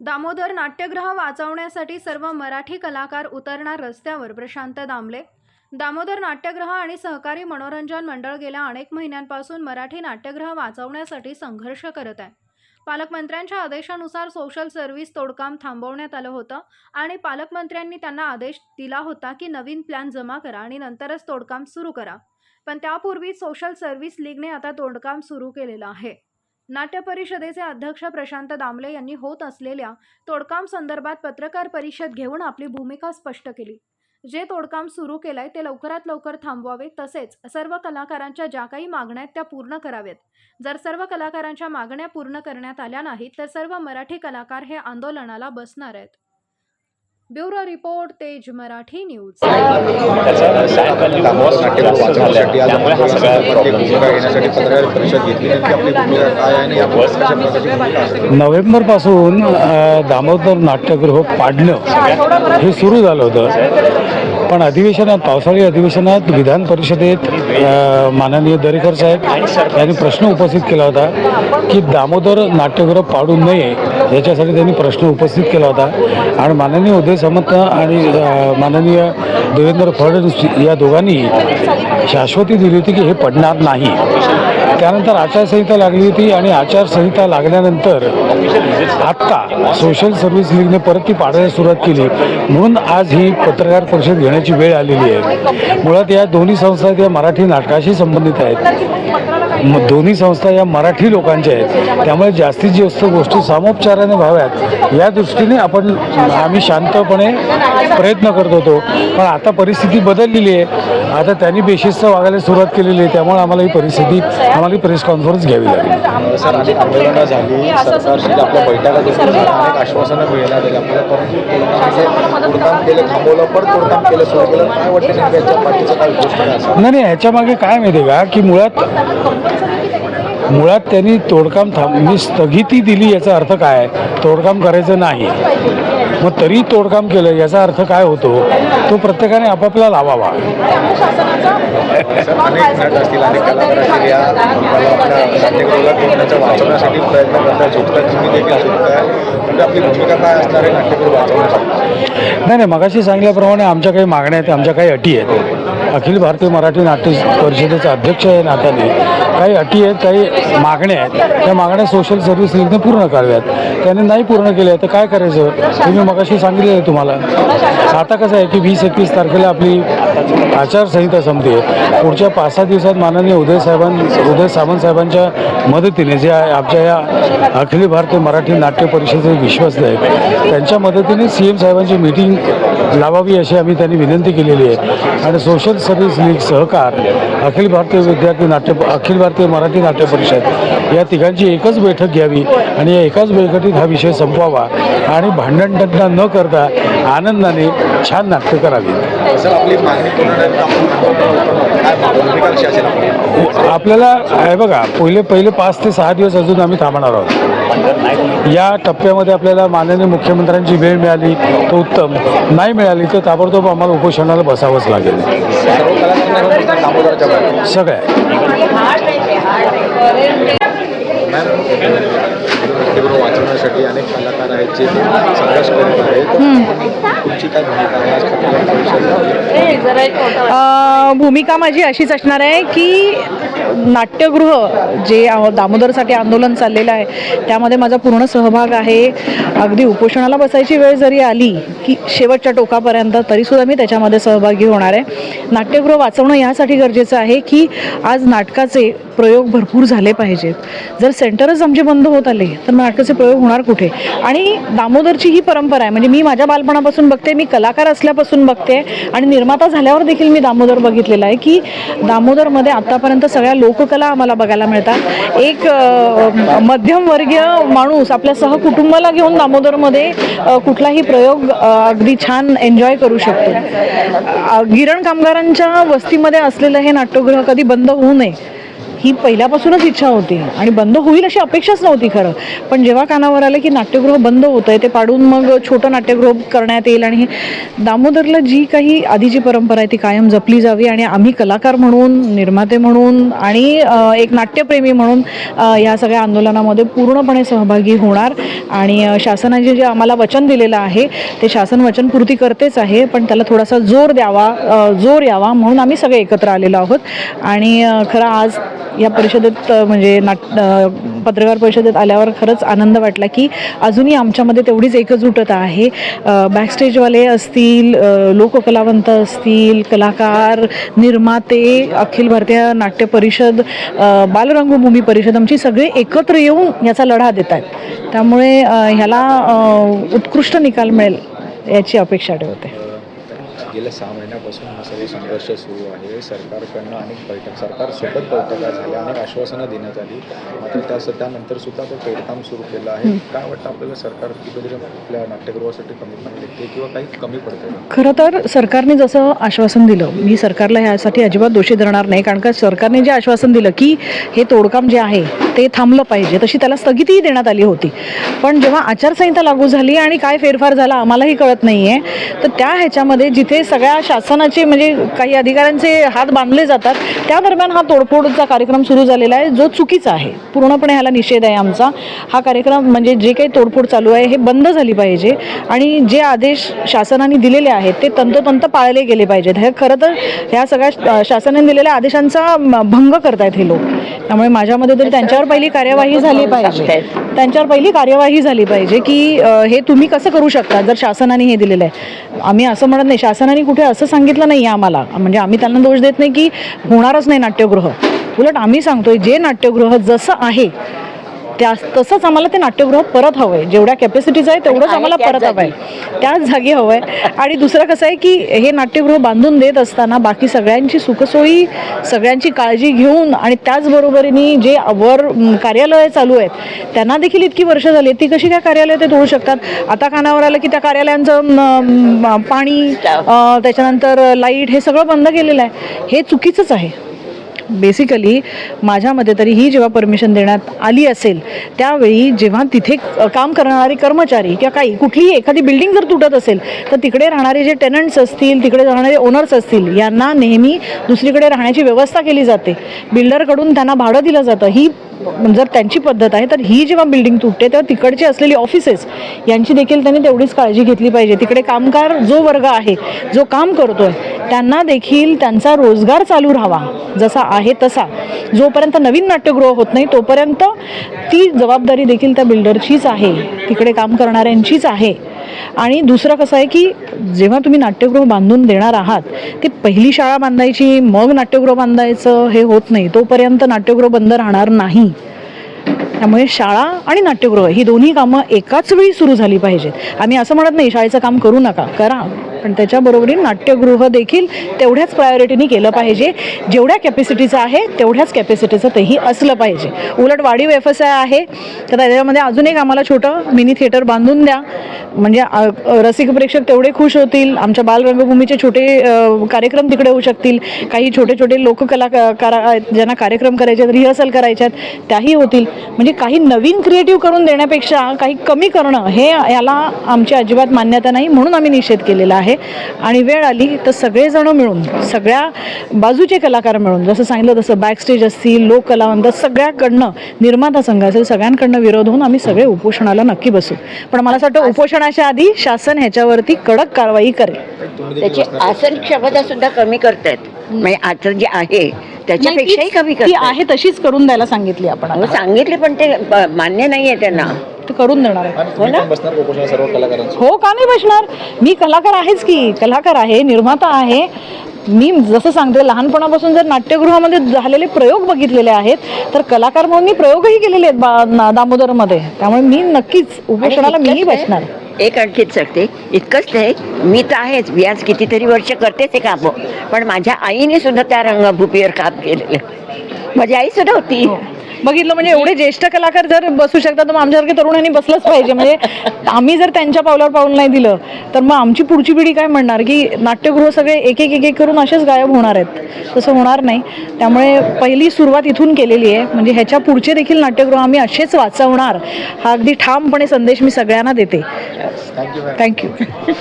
दामोदर नाट्यगृह वाचवण्यासाठी सर्व मराठी कलाकार उतरणार रस्त्यावर प्रशांत दामले. दामोदर नाट्यगृह आणि सहकारी मनोरंजन मंडळ गेल्या अनेक महिन्यांपासून मराठी नाट्यगृह वाचवण्यासाठी संघर्ष करत आहे. पालकमंत्र्यांच्या आदेशानुसार सोशल सर्व्हिस तोडकाम थांबवण्यात आलं होतं आणि पालकमंत्र्यांनी त्यांना आदेश दिला होता की नवीन प्लॅन जमा करा आणि नंतरच तोडकाम सुरू करा. पण त्यापूर्वी सोशल सर्व्हिस लीगने आता तोडकाम सुरू केलेलं आहे. नाट्य परिषदेचे अध्यक्ष प्रशांत दामले यांनी होत असलेल्या तोडकाम संदर्भात पत्रकार परिषद घेऊन आपली भूमिका स्पष्ट केली. जे तोडकाम सुरू केलंय ते लवकरात लवकर थांबवावे तसेच सर्व कलाकारांच्या ज्या काही मागण्या आहेत त्या पूर्ण कराव्यात. जर सर्व कलाकारांच्या मागण्या पूर्ण करण्यात आल्या नाहीत तर सर्व मराठी कलाकार हे आंदोलनाला बसणार आहेत. Bureau report Tej Marathi news. नोव्हेंबरपासून अ, दामोदर नाट्यगृह पाडणं हे सुरू झालं होतं. पण अधिवेशनात पावसाळी अधिवेशनात विधान परिषदेत माननीय दरेकर साहेब यांनी प्रश्न उपस्थित केला होता की दामोदर नाट्यगृह पाडू नये याच्यासाठी त्यांनी प्रश्न उपस्थित केला होता. आणि माननीय उदय समंत आणि माननीय देवेंद्र फडणवीस या दोघांनी शाश्वती दिली होती की हे पडणार नाही. त्यानंतर आचारसंहिता लागली होती आणि आचारसंहिता लागल्यानंतर आत्ता सोशल सर्व्हिस लीगने परत ती पाडायला सुरुवात केली म्हणून आज ही पत्रकार परिषद घेण्याची वेळ आलेली आहे. मुळात या दोन्ही संस्था त्या मराठी नाटकाशी संबंधित आहेत. म- दोन्ही संस्था या मराठी लोकांच्या आहेत. त्यामुळे जास्तीत जास्त गोष्टी सामोपचाराने व्हाव्यात. या दृष्टीने आपण आम्ही शांतपणे प्रयत्न करत होतो. पण आता परिस्थिती बदललेली आहे. आता त्यांनी बेशिस्त वागायला सुरुवात केलेली आहे त्यामुळे आम्हाला ही परिस्थिती आम्हाला ही प्रेस कॉन्फरन्स घ्यावी लागेल. सर अनेक आंदोलनं झाली सरकारशी आपल्या बैठका देखील झाल्या, अनेक आश्वासनं मिळण्यात आली आपल्याला परंतु तोडकाम तोडकाम केलं थांबवलं परत तोडकाम केलं सुरू केलं. काय वाटतं नेमकं याच्या पाठीचं काय गोष्ट काय असेल नाही नाही ह्याच्यामागे काय माहिती आहे का की मुळात मुळात त्यांनी तोडकाम थांब म्हणजे स्थगिती दिली याचा अर्थ काय तोडकाम करायचं नाही. मग तरी तोडकाम केलं याचा अर्थ काय होतो? तो प्रत्येकाने आपापला लावावा. म्हणजे आपली भूमिका काय असणार आहे नाट्यगृह वाचवण्यासाठी? नाही नाही मगाशी सांगितल्याप्रमाणे आमच्या काही मागण्या आहेत आमच्या काही अटी आहेत. अखिल भारतीय मराठी नाट्य परिषदेचे अध्यक्ष आहे नात्याने. काही अटी आहेत काही मागण्या आहेत. त्या मागण्या सोशल सर्व्हिस लीगने पूर्ण कराव्यात. त्याने नाही पूर्ण केल्या तर काय करायचं? हे मी मगाशी सांगितलेलं आहे तुम्हाला. आता कसं आहे की वीस एकवीस तारखेला आपली आचारसंहिता संपते पुढच्या पाच सहा दिवसात माननीय उदय साहेबां उदय सावंत साहेबांच्या मदतीने जे आमच्या या अखिल भारतीय मराठी नाट्य परिषदेचे विश्वस्त आहेत त्यांच्या मदतीने सी एम साहेबांची मीटिंग लावावी अशी आम्ही त्यांनी विनंती केलेली आहे. आणि सोशल सर्व्हिस लीग सहकार अखिल भारतीय विद्यार्थी नाट्य अखिल भारतीय मराठी नाट्य परिषद या तिघांची एकच बैठक घ्यावी आणि या एकाच बैठकीत हा विषय संपवावा आणि भांडण न करता आनंदाने छान नाट्य करावी. सर आपली मागणी पूर्ण आपल्याला हे बघा पहिले पहिले पाच ते सहा दिवस अजून आम्ही थांबणार आहोत. या टप्प्यामध्ये आपल्याला माननीय मुख्यमंत्र्यांची वेळ मिळाली तर उत्तम. नाही मिळाली तर ताबडतोब आम्हाला उपोषणाला बसावंच लागेल. सगळ्या. वाचवण्यासाठी अनेक कलाकार आहेत जे संघर्ष करीत आहेत. तुमची काय भूमिका आहे? आज पत्रकार भूमिका माझी अशीच असणार आहे की नाट्यगृह जे दामोदरसाठी आंदोलन चाललेलं आहे त्यामध्ये माझा पूर्ण सहभाग आहे. अगदी उपोषणाला बसायची वेळ जरी आली की शेवटच्या टोकापर्यंत तरीसुद्धा मी त्याच्यामध्ये सहभागी होणार आहे. नाट्यगृह वाचवणं यासाठी गरजेचं आहे की आज नाटकाचे प्रयोग भरपूर झाले पाहिजेत. जर सेंटरच आमचे बंद होत आले तर नाटकाचे प्रयोग होणार कुठे? आणि दामोदरची ही परंपरा आहे म्हणजे मी माझ्या बालपणापासून बघते मी कलाकार असल्यापासून बघते आणि निर्माता झाल्यावर देखील मी दामोदर बघितलेला आहे की दामोदरमध्ये आत्तापर्यंत सगळ्या लोककला आम्हाला बघायला मिळतात. एक मध्यमवर्गीय माणूस आपल्या सहकुटुंबाला घेऊन दामोदरमध्ये कुठलाही प्रयोग अगदी छान एन्जॉय करू शकतो. गिरण कामगारांच्या वस्तीमध्ये असलेलं हे नाट्यगृह कधी बंद होऊ नये ही पहिल्यापासूनच इच्छा होती आणि बंद होईल अशी अपेक्षाच नव्हती खरं. पण जेव्हा कानावर आलं की नाट्यगृह बंद होतं आहे ते पाडून मग छोटं नाट्यगृह करण्यात येईल आणि हे दामोदरला जी काही आधी जी परंपरा आहे ती कायम जपली जावी आणि आम्ही कलाकार म्हणून निर्माते म्हणून आणि एक नाट्यप्रेमी म्हणून या सगळ्या आंदोलनामध्ये पूर्णपणे सहभागी होणार. आणि शासनाचे शासनाने जे आम्हाला वचन दिलेलं आहे ते शासन वचनपूर्ती करतेच आहे पण त्याला थोडासा जोर द्यावा जोर यावा म्हणून आम्ही सगळे एकत्र आलेलो आहोत. आणि खरं आज या परिषदेत म्हणजे नाट पत्रकार परिषदेत आल्यावर खरंच आनंद वाटला की अजूनही आमच्यामध्ये तेवढीच एकजुटता आहे. बॅकस्टेजवाले असतील लोककलावंत असतील कलाकार निर्माते अखिल भारतीय नाट्य परिषद बालरंगभूमी परिषद आमची सगळे एकत्र येऊन याचा लढा देत आहेत. त्यामुळे ह्याला उत्कृष्ट निकाल मिळेल याची अपेक्षा ठेवते. गेल्या सहा महिन्यापासून हा सगळे संघर्ष सुरू आहे. सरकारकडनं अनेक बैठक सरकारसोबत बैठका झाल्या अनेक आश्वासनं देण्यात आली. मात्र त्या त्यानंतर सुद्धा ते पेडकाम सुरू केलं आहे. काय वाटतं आपल्याला सरकार कुठेतरी आपल्या नाट्यगृहासाठी कमिटमेंट देते किंवा काही कमी पडते खरं तर सरकारने जसं आश्वासन दिलं मी सरकारला ह्यासाठी अजिबात दोषी धरणार नाही. कारण का सरकारने जे आश्वासन दिलं की हे तोडकाम जे आहे ते थांबलं पाहिजे. तशी त्याला स्थगितीही देण्यात आली होती. पण जेव्हा आचारसंहिता लागू झाली आणि काय फेरफार झाला आम्हालाही कळत नाही आहे तर त्या ह्याच्यामध्ये जिथे सगळ्या शासनाचे म्हणजे काही अधिकाऱ्यांचे हात बांधले जातात. त्या दरम्यान हा तोडफोडचा कार्यक्रम सुरू झालेला आहे जो चुकीचा आहे. पूर्णपणे ह्याला निषेध आहे आमचा. हा कार्यक्रम म्हणजे जे काही तोडफोड चालू आहे हे बंद झाली पाहिजे आणि जे आदेश शासनाने दिलेले आहेत ते तंतोतंत पाळले गेले पाहिजेत. हे खरं तर ह्या सगळ्या शासनाने दिलेल्या आदेशांचा भंग करतायत हे लोक. त्यामुळे माझ्यामध्ये तरी त्यांच्यावर पहिली कार्यवाही झाली पाहिजे. त्यांच्यावर पहिली कार्यवाही झाली पाहिजे की हे तुम्ही कसं करू शकता जर शासनाने हे दिलेलं आहे? आम्ही असं म्हणत नाही शासनाने कुठे असं सांगितलं नाही आहे आम्हाला. म्हणजे आम्ही त्यांना दोष देत नाही की होणारच नाही नाट्यगृह. उलट आम्ही सांगतोय जे नाट्यगृह जसं आहे त्या तसंच आम्हाला ते नाट्यगृह परत हवं आहे जेवढ्या कॅपॅसिटीचं आहे तेवढंच आम्हाला परत हवं आहे त्याच जागी हवं आहे आणि दुसरं कसं आहे की हे नाट्यगृह बांधून देत असताना बाकी सगळ्यांची सुखसोयी सगळ्यांची काळजी घेऊन आणि त्याचबरोबरीने जे वर कार्यालयं चालू आहेत त्यांना देखील इतकी वर्ष झाली. ती कशी काय कार्यालय ते तोडू शकतात? आता कानावर आलं की त्या कार्यालयांचं पाणी त्याच्यानंतर लाइट हे सगळं बंद केलेलं आहे. हे चुकीचंच आहे. बेसिकली माझ्या मते तरी ही जेव्हा परमिशन देण्यात आली असेल त्यावेळी जेव्हा तिथे काम करणारे कर्मचारी किंवा काही कुठलीही एखादी बिल्डिंग जर तुटत असेल तर तिकडे राहणारे जे टेनंट्स असतील तिकडे राहणारे ओनर्स असतील यांना नेहमी दुसरीकडे राहण्याची व्यवस्था केली जाते. बिल्डरकडून त्यांना भाडं दिलं जातं. ही जर त्यांची पद्धत आहे तर ही जेव्हा बिल्डिंग तुटते तेव्हा तिकडची असलेली ऑफिसेस यांची देखील त्यांनी तेवढीच काळजी घेतली पाहिजे. तिकडे कामगार जो वर्ग आहे जो काम करतोय त्यांना देखील त्यांचा रोजगार चालू राहावा जसा आहे तसा. जोपर्यंत नवीन नाट्यगृह होत नाही तोपर्यंत ती जबाबदारी देखील त्या बिल्डरचीच आहे तिकडे काम करणाऱ्यांचीच आहे. आणि दुसरं कसं आहे की जेव्हा तुम्ही नाट्यगृह बांधून देणार आहात ते पहिली शाळा बांधायची मग नाट्यगृह बांधायचं हे होत नाही तोपर्यंत नाट्यगृह बंद राहणार नाही. त्यामुळे शाळा आणि नाट्यगृह ही दोन्ही कामं एकाच वेळी सुरू झाली पाहिजेत. आम्ही असं म्हणत नाही शाळेचं काम करू नका करा. पण त्याच्याबरोबरीने नाट्यगृह देखील तेवढ्याच प्रायोरिटीने केलं पाहिजे. जेवढ्या कॅपॅसिटीचं आहे तेवढ्याच कॅपॅसिटीचं तेही असलं पाहिजे. उलट वाढीव व्यवसाय आहे तर त्याच्यामध्ये अजून एक आम्हाला छोटं मिनी थिएटर बांधून द्या. म्हणजे रसिक प्रेक्षक तेवढे खुश होतील. आमच्या बालरंगभूमीचे छोटे कार्यक्रम तिकडे होऊ शकतील. काही छोटे छोटे लोककला करा ज्यांना कार्यक्रम करायचे आहेत रिहर्सल करायच्या आहेत त्याही होतील. म्हणजे काही नवीन क्रिएटिव्ह करून देण्यापेक्षा काही कमी करणं हे याला आमची अजिबात मान्यता नाही म्हणून आम्ही निषेध केलेला आहे. आणि वेळ आली तर सगळेजणं मिळून सगळ्या बाजूचे कलाकार मिळून जसं सांगितलं तसं बॅकस्टेज असतील लोक कलावंत सगळ्याकडनं निर्माता संघ असेल सगळ्यांकडनं विरोध होऊन आम्ही सगळे उपोषणाला नक्की बसू. पण मला असं वाटतं उपोषणाच्या आधी शासन ह्याच्यावरती कडक कारवाई करेल. त्याची आसन क्षमता सुद्धा कमी करतायत. म्हणजे आसन जे आहे त्याच्यापेक्षाही कमी ती आहे तशीच करून द्यायला सांगितली आपण आता. सांगितले पण ते मान्य नाहीये त्यांना. ते करून देणार आहे. हो का नाही बसणार? मी कलाकार आहेच की. कलाकार आहे निर्माता आहे. मी जसं सांगते लहानपणापासून जर नाट्यगृहामध्ये झालेले प्रयोग बघितलेले आहेत तर कलाकार म्हणून मी प्रयोगही केलेले आहेत दामोदरमध्ये. त्यामुळे मी नक्कीच उपोषणाला मीही बसणार. एक आणखीच सांगते इतकंच नाही मी तर आहेच. मी आज कितीतरी वर्ष करतेच हे काम. पण माझ्या आईने सुद्धा त्या रंगभूमीवर काम केलेलं माझी आई सुद्धा होती. बघितलं म्हणजे एवढे ज्येष्ठ कलाकार जर बसू शकतात तर मग आमच्यासारखे तरुणांनी बसलंच पाहिजे. म्हणजे आम्ही जर त्यांच्या पावलावर पाऊल नाही दिलं तर मग आमची पुढची पिढी काय म्हणणार की नाट्यगृह सगळे एक एक एक एक करून असेच गायब होणार आहेत. तसं होणार नाही. त्यामुळे पहिली सुरुवात इथून केलेली आहे. म्हणजे ह्याच्या पुढचे देखील नाट्यगृह आम्ही असेच वाचवणार. हा अगदी ठामपणे संदेश मी सगळ्यांना देते. Thank you thank you